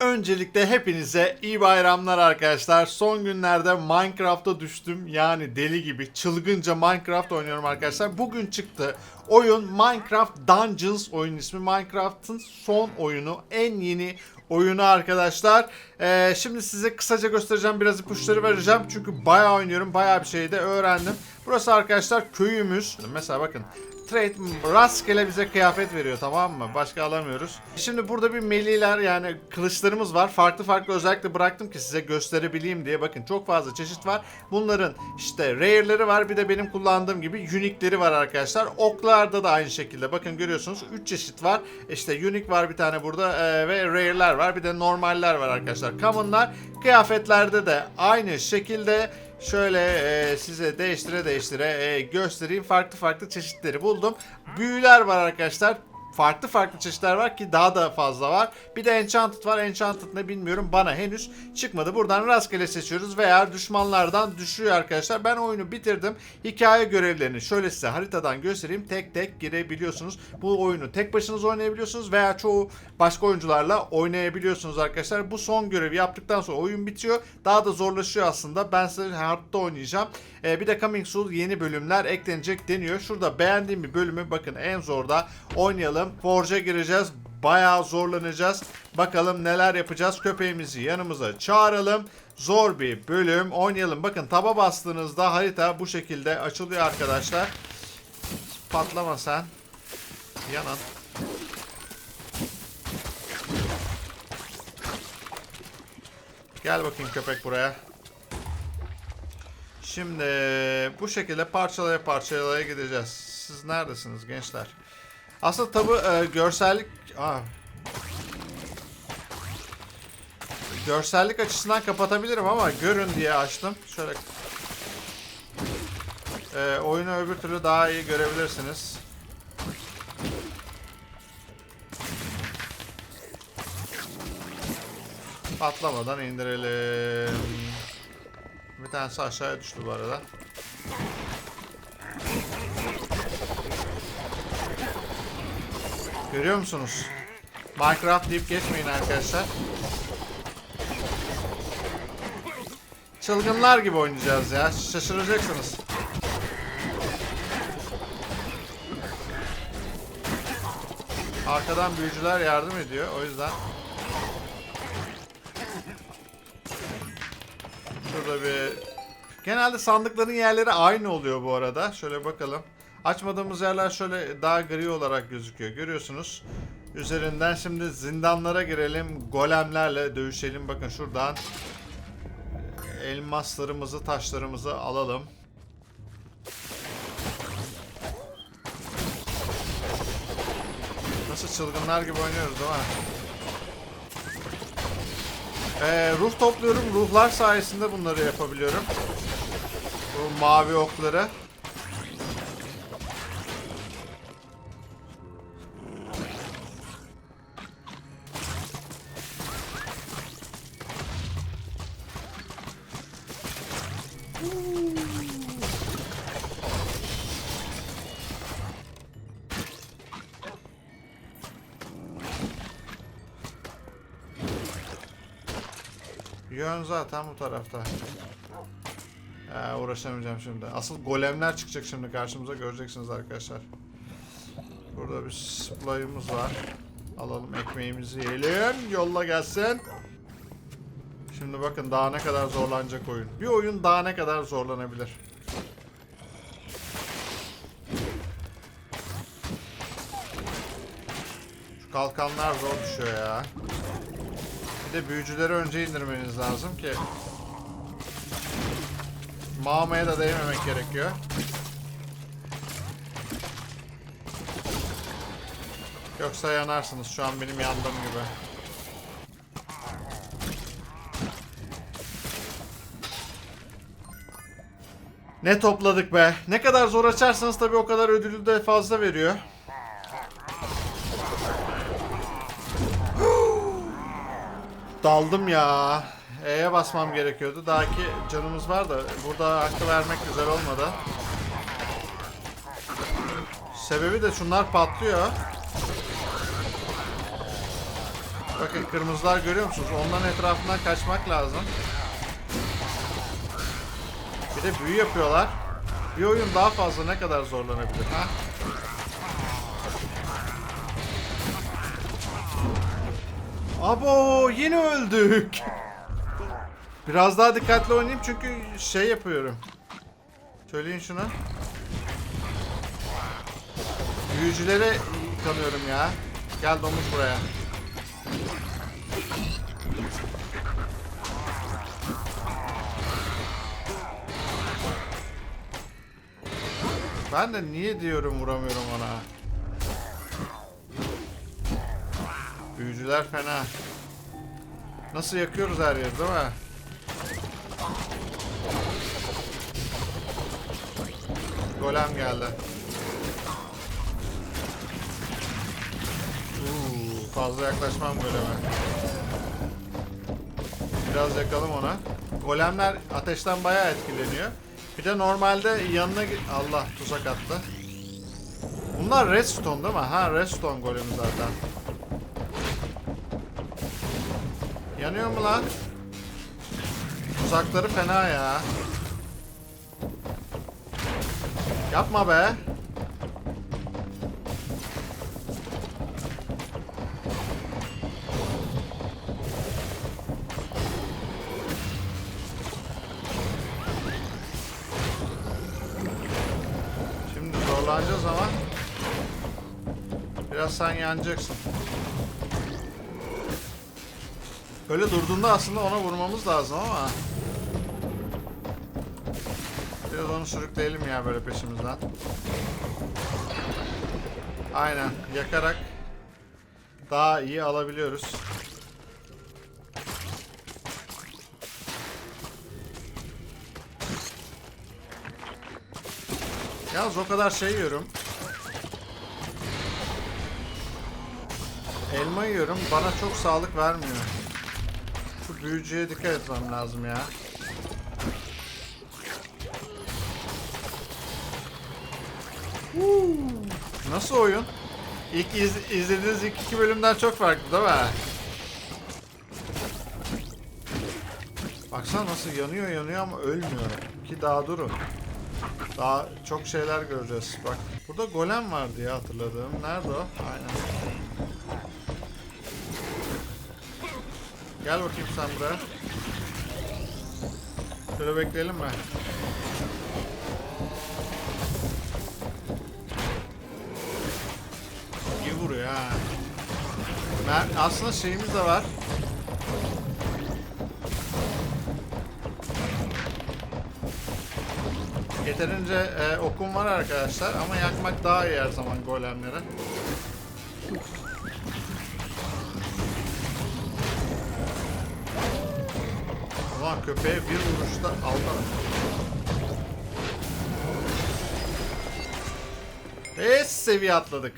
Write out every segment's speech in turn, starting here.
Öncelikle hepinize iyi bayramlar arkadaşlar. Son günlerde Minecraft'a düştüm. Yani deli gibi çılgınca Minecraft oynuyorum arkadaşlar. Bugün çıktı. Oyun Minecraft Dungeons oyun ismi. Minecraft'ın son oyunu. En yeni oyunu arkadaşlar. Ee, şimdi size kısaca göstereceğim. Biraz ipuçları vereceğim. Çünkü bayağı oynuyorum. Bayağı bir şey de öğrendim. Burası arkadaşlar köyümüz. Mesela bakın. Trade rastgele bize kıyafet veriyor tamam mı? Başka alamıyoruz. Şimdi burada bir meliler yani kılıçlarımız var. Farklı farklı özellikle bıraktım ki size gösterebileyim diye. Bakın çok fazla çeşit var. Bunların işte rare'leri var bir de benim kullandığım gibi unique'leri var arkadaşlar. Oklarda da aynı şekilde. Bakın görüyorsunuz 3 çeşit var. İşte unique var bir tane burada e, ve rare'ler var. Bir de normaller var arkadaşlar. Common'lar kıyafetlerde de aynı şekilde Şöyle e, size değiştire değiştire e, göstereyim. Farklı farklı çeşitleri buldum. Büyüler var arkadaşlar. Farklı farklı çeşitler var ki daha da fazla var. Bir de Enchanted var. Enchanted ne bilmiyorum. Bana henüz çıkmadı. Buradan rastgele seçiyoruz veya düşmanlardan düşüyor arkadaşlar. Ben oyunu bitirdim. Hikaye görevlerini şöyle size haritadan göstereyim. Tek tek girebiliyorsunuz. Bu oyunu tek başınıza oynayabiliyorsunuz veya çoğu başka oyuncularla oynayabiliyorsunuz arkadaşlar. Bu son görevi yaptıktan sonra oyun bitiyor. Daha da zorlaşıyor aslında. Ben size hard'da oynayacağım. Ee, bir de Coming Soon yeni bölümler eklenecek deniyor. Şurada beğendiğim bir bölümü bakın en zorda oynayalım. Forge'a gireceğiz. Bayağı zorlanacağız. Bakalım neler yapacağız. Köpeğimizi yanımıza çağıralım. Zor bir bölüm. Oynayalım. Bakın taba bastığınızda harita bu şekilde açılıyor arkadaşlar. Patlama sen. Yanan. Gel bakayım köpek buraya. Şimdi bu şekilde parçalaya parçalaya gideceğiz. Siz neredesiniz gençler? Aslında tabi e, görsellik... Aa. Görsellik açısından kapatabilirim ama görün diye açtım. Şöyle e, oyunu öbür türlü daha iyi görebilirsiniz. Patlamadan indirelim. Bir tanesi aşağıya düştü bu arada. Görüyor musunuz? Minecraft deyip geçmeyin arkadaşlar. Çılgınlar gibi oynayacağız ya. Şaşıracaksınız. Arkadan büyücüler yardım ediyor. O yüzden Şurada bir... Genelde sandıkların yerleri aynı oluyor bu arada. Şöyle bakalım. Açmadığımız yerler şöyle daha gri olarak gözüküyor. Görüyorsunuz. Üzerinden şimdi zindanlara girelim. Golemlerle dövüşelim. Bakın şuradan elmaslarımızı, taşlarımızı alalım. Nasıl çılgınlar gibi oynuyoruz değil mi? Ee, ruh topluyorum. Ruhlar sayesinde bunları yapabiliyorum. Bu mavi okları. Yön zaten bu tarafta. Ee, uğraşamayacağım şimdi. Asıl golemler çıkacak şimdi karşımıza göreceksiniz arkadaşlar. Burada bir supply'ımız var. Alalım ekmeğimizi yiyelim. Yolla gelsin. Şimdi bakın daha ne kadar zorlanacak oyun. Bir oyun daha ne kadar zorlanabilir. Şu kalkanlar zor düşüyor ya. Bir de büyücüleri önce indirmeniz lazım ki Mağmaya da değmemek gerekiyor. Yoksa yanarsınız şu an benim yandığım gibi. Ne topladık be. Ne kadar zor açarsanız tabii o kadar ödülü de fazla veriyor. Daldım ya. E'ye basmam gerekiyordu. Daha ki canımız var da burada hakkı vermek güzel olmadı. Sebebi de şunlar patlıyor. Bakın kırmızılar görüyor musunuz? Onların etrafından kaçmak lazım. Bir de büyü yapıyorlar. Bir oyun daha fazla ne kadar zorlanabilir ha? Abo yine öldük. Biraz daha dikkatli oynayayım çünkü şey yapıyorum. Söyleyin şunu. Büyücülere kanıyorum ya. Gel domuz buraya. Ben de niye diyorum vuramıyorum ona. Büyücüler fena. Nasıl yakıyoruz her yeri değil mi? Golem geldi. Uuu, fazla yaklaşmam goleme. Biraz yakalım ona. Golemler ateşten bayağı etkileniyor. Bir de normalde yanına... Allah tuzak attı. Bunlar redstone değil mi? Ha redstone golemi zaten. Yanıyor mu lan? Tuzakları fena ya. Yapma be. Şimdi zorlanacağız ama biraz sen yanacaksın. Böyle durduğunda aslında ona vurmamız lazım ama Biraz onu sürükleyelim ya böyle peşimizden. Aynen yakarak daha iyi alabiliyoruz. Yalnız o kadar şey yiyorum. Elma yiyorum. Bana çok sağlık vermiyor. Büyücüye dikkat etmem lazım ya. Nasıl oyun? İlk iz- izlediğiniz ilk iki bölümden çok farklı değil mi? Baksana nasıl yanıyor yanıyor ama ölmüyor. Ki daha durun. Daha çok şeyler göreceğiz. Bak burada golem vardı ya hatırladığım. Nerede o? Aynen. Gel bakayım sen buraya. Şöyle bekleyelim mi? İyi vuruyor ha. Aslında şeyimiz de var. Yeterince e, okum var arkadaşlar ama yakmak daha iyi her zaman golemleri. Köpeğe bir vuruşta aldı. Ve seviye atladık.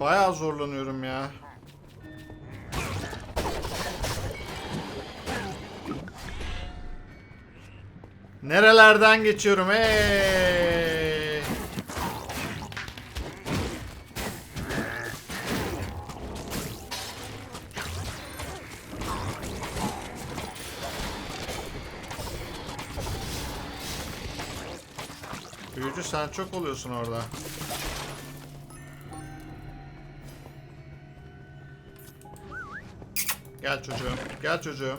Bayağı zorlanıyorum ya. Nerelerden geçiyorum hey? Çok oluyorsun orada. Gel çocuğum. Gel çocuğum.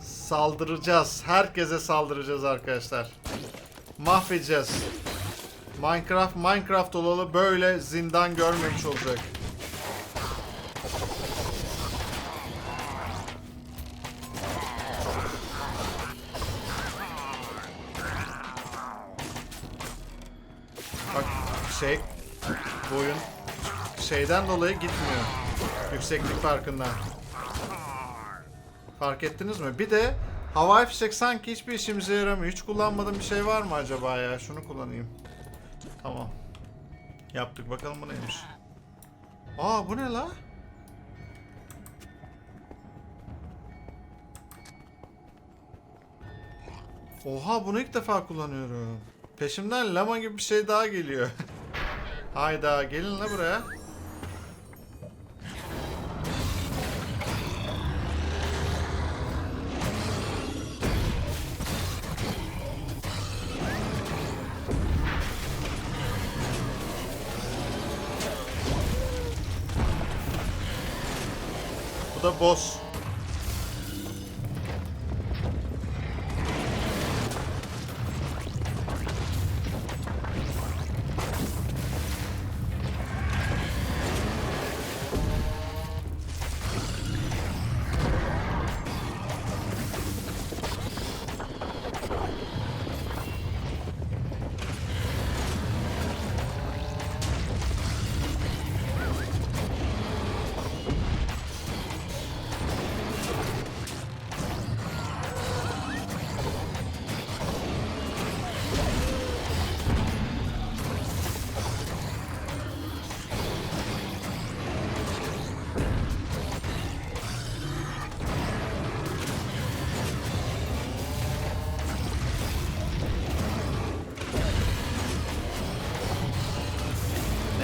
Saldıracağız. Herkese saldıracağız arkadaşlar. Mahvedeceğiz. Minecraft Minecraft olalı böyle zindan görmemiş olacak. Bak şey bu oyun şeyden dolayı gitmiyor. Yükseklik farkından. Fark ettiniz mi? Bir de havai fişek sanki hiçbir işimize yaramıyor. Hiç kullanmadığım bir şey var mı acaba ya? Şunu kullanayım. Tamam. Yaptık. Bakalım bu neymiş. Aa bu ne la? Oha bunu ilk defa kullanıyorum. Peşimden lama gibi bir şey daha geliyor. Hayda gelin la buraya. Bu da boss.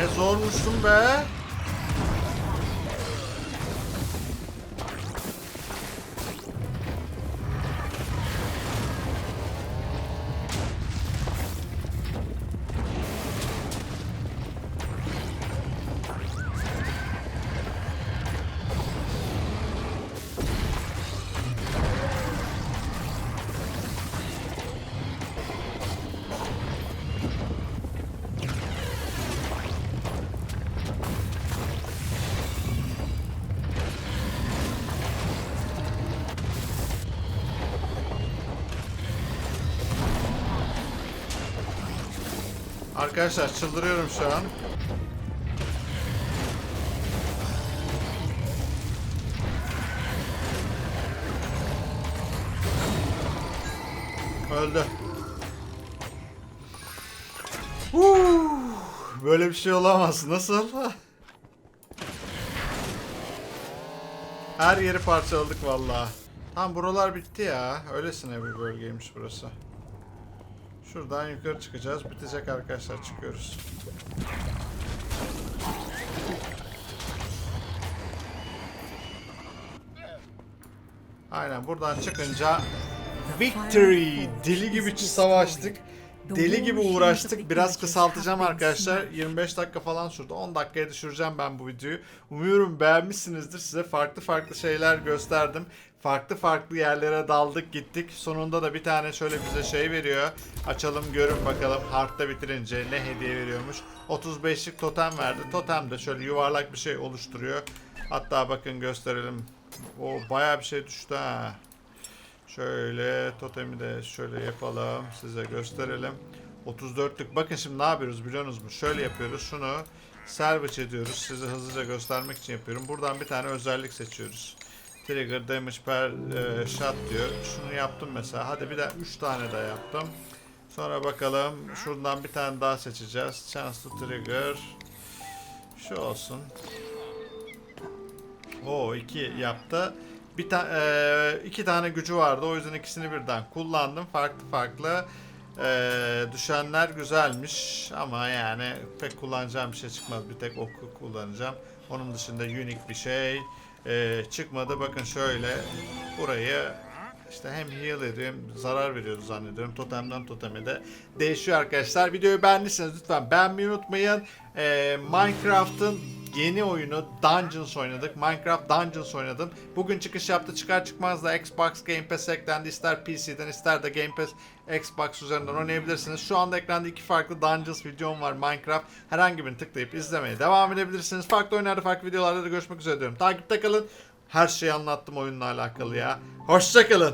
Ne zormuşsun be. Arkadaşlar çıldırıyorum şu an. Öldü. Huu, Böyle bir şey olamaz. Nasıl? Her yeri parçaladık vallahi. Tam buralar bitti ya. Öylesine bir bölgeymiş burası. Şuradan yukarı çıkacağız. Bitecek arkadaşlar. Çıkıyoruz. Aynen buradan çıkınca Victory! Deli gibi savaştık. Deli gibi uğraştık. Biraz kısaltacağım arkadaşlar. 25 dakika falan sürdü. 10 dakikaya düşüreceğim ben bu videoyu. Umuyorum beğenmişsinizdir. Size farklı farklı şeyler gösterdim. Farklı farklı yerlere daldık gittik. Sonunda da bir tane şöyle bize şey veriyor. Açalım görün bakalım Heart'ta bitirince ne hediye veriyormuş. 35'lik totem verdi. Totem de şöyle yuvarlak bir şey oluşturuyor. Hatta bakın gösterelim. O bayağı bir şey düştü ha. Şöyle totemi de şöyle yapalım. Size gösterelim. 34'lük. Bakın şimdi ne yapıyoruz biliyorsunuz mu? Şöyle yapıyoruz. Şunu salvage ediyoruz. Size hızlıca göstermek için yapıyorum. Buradan bir tane özellik seçiyoruz. Trigger damage per e, shot diyor. Şunu yaptım mesela. Hadi bir de 3 tane daha yaptım. Sonra bakalım. Şuradan bir tane daha seçeceğiz. Chance to trigger. Şu olsun. O iki yaptı. Bir ta eee, iki tane gücü vardı. O yüzden ikisini birden kullandım. Farklı farklı. Eee, düşenler güzelmiş ama yani pek kullanacağım bir şey çıkmaz. Bir tek oku kullanacağım. Onun dışında unique bir şey eee, çıkmadı. Bakın şöyle burayı işte hem heal ediyor hem zarar veriyordu zannediyorum. Totemden toteme de değişiyor arkadaşlar. Videoyu beğendiyseniz lütfen beğenmeyi unutmayın. Ee, Minecraft'ın yeni oyunu Dungeons oynadık. Minecraft Dungeons oynadım. Bugün çıkış yaptı. Çıkar çıkmaz da Xbox Game Pass eklendi. İster PC'den ister de Game Pass Xbox üzerinden oynayabilirsiniz. Şu anda ekranda iki farklı Dungeons videom var Minecraft. Herhangi birini tıklayıp izlemeye devam edebilirsiniz. Farklı oyunlarda farklı videolarda da görüşmek üzere diyorum. Takipte kalın. Her şeyi anlattım oyunla alakalı ya. Hoşçakalın.